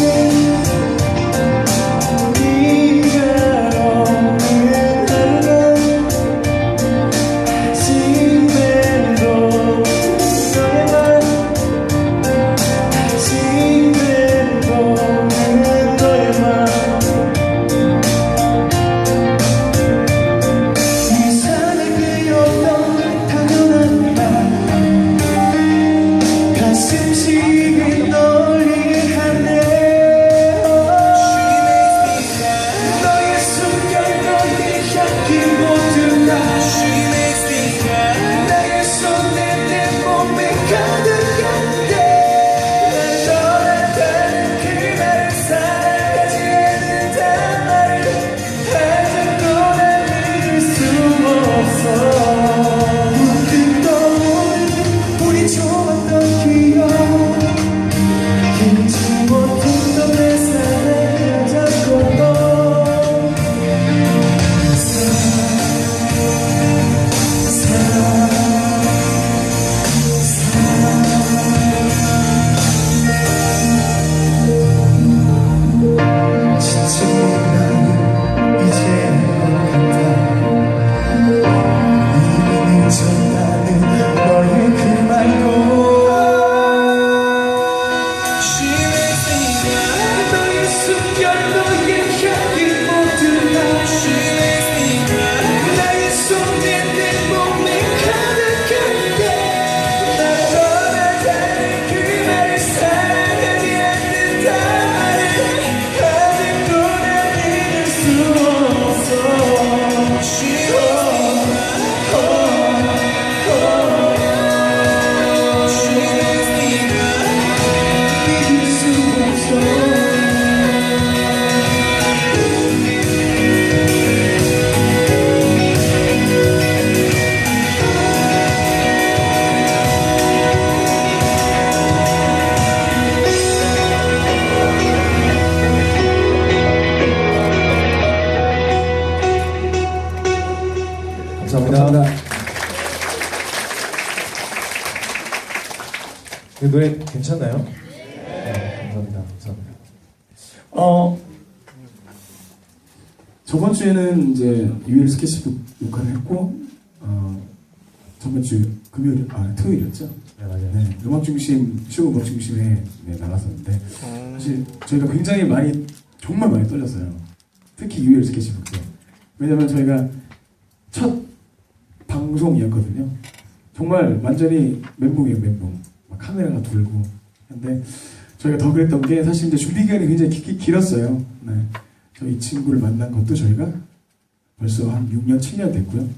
you. 감사합니다. 이 노래 괜찮나요? 네, 감사합니다. 감사합니다. 어 저번 주에는 이제 유일 스케치북 녹화를 했고 어 저번 주 금요일 아 토요일이었죠. 네, 맞아요. 네 음악 중심 쇼 음악 중심에 네, 나갔었는데 사실 저희가 굉장히 많이 정말 많이 떨렸어요. 특히 유일 스케치북 때 왜냐면 저희가 첫 방송이었거든요. 정말 완전히 멘붕이에요 멘붕. 막 카메라가 돌고 근데 저희가 더 그랬던 게 사실 이제 준비 기간이 굉장히 기- 기- 길었어요. 네. 저희 친구를 만난 것도 저희가 벌써 한 6년, 7년 됐고요.